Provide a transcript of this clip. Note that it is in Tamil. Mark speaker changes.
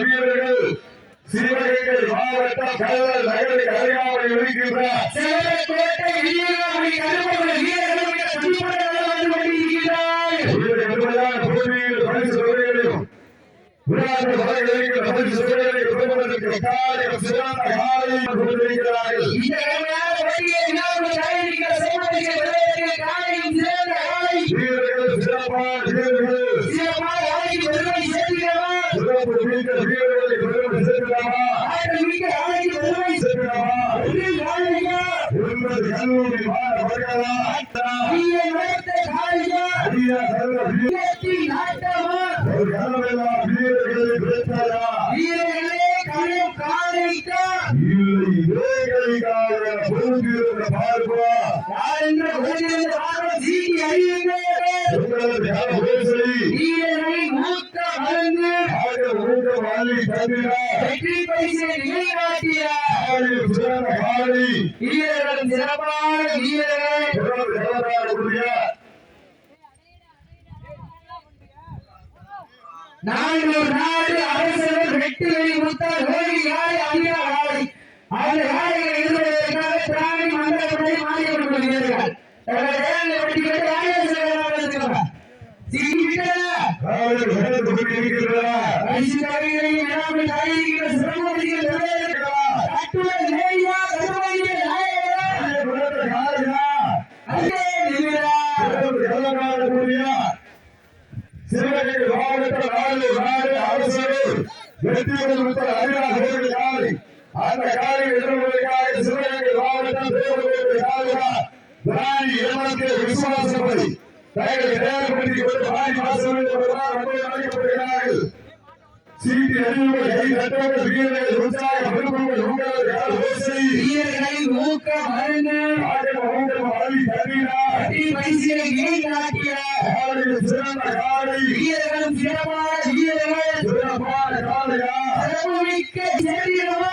Speaker 1: வீரர்கள் சிவகங்கை மாவட்டம் கல்லல் நகரை அருகாமல் இருக்கின்ற
Speaker 2: சேலக்கோட்டை வீரமணி கருப்பமணி வீரர்களுடைய வெளிப்படையாக வந்து கொண்டிருக்கிறார்
Speaker 1: வீரர்களே
Speaker 2: கணும் காலைக்கா
Speaker 1: இல்லை ஏகலிகாக பொருந்திருந்த பார்ப்பா.
Speaker 2: யாரென்ற உலகிலிருந்து வாரம் சீட்டி அறியுங்கள்
Speaker 1: உங்களது
Speaker 2: மூத்த மருந்து வெற்றி பரிசை வீரர்கள் சிறப்பான வீரர்கள். நாடு அரசர்கள் வெட்டுகளை முத்தால் ஓடி யாரை
Speaker 1: கோவில் காளி அந்த காளி எதிர்வதற்காக சிவகங்கை மாவட்டம் ஜனாதி இரண்டாயிரத்தி விசுவாசப்படி தங்களை தயார்படுத்திக் ஜனாதி வாசகர்களால் ரொம்ப அழைக்கப்படுகிறார்கள். சீட்டு அறிவுகள் கை தட்டோடு வீரர்கள் உற்சாக பெருமக்கள் உங்களது கால் ஓசை.
Speaker 2: வீரர்களின் ஊக்க மருந்து
Speaker 1: ஆட்டம் ஊட்டம் அழவி தட்டினார்.
Speaker 2: அடி பைசியை கை நாட்டினார்
Speaker 1: காலையில் சிறந்த காலை.
Speaker 2: வீரர்களும் சிறப்பான வீரர்கள். சிறப்பான காலையா? சிறப்பு மிக்க சேரியமா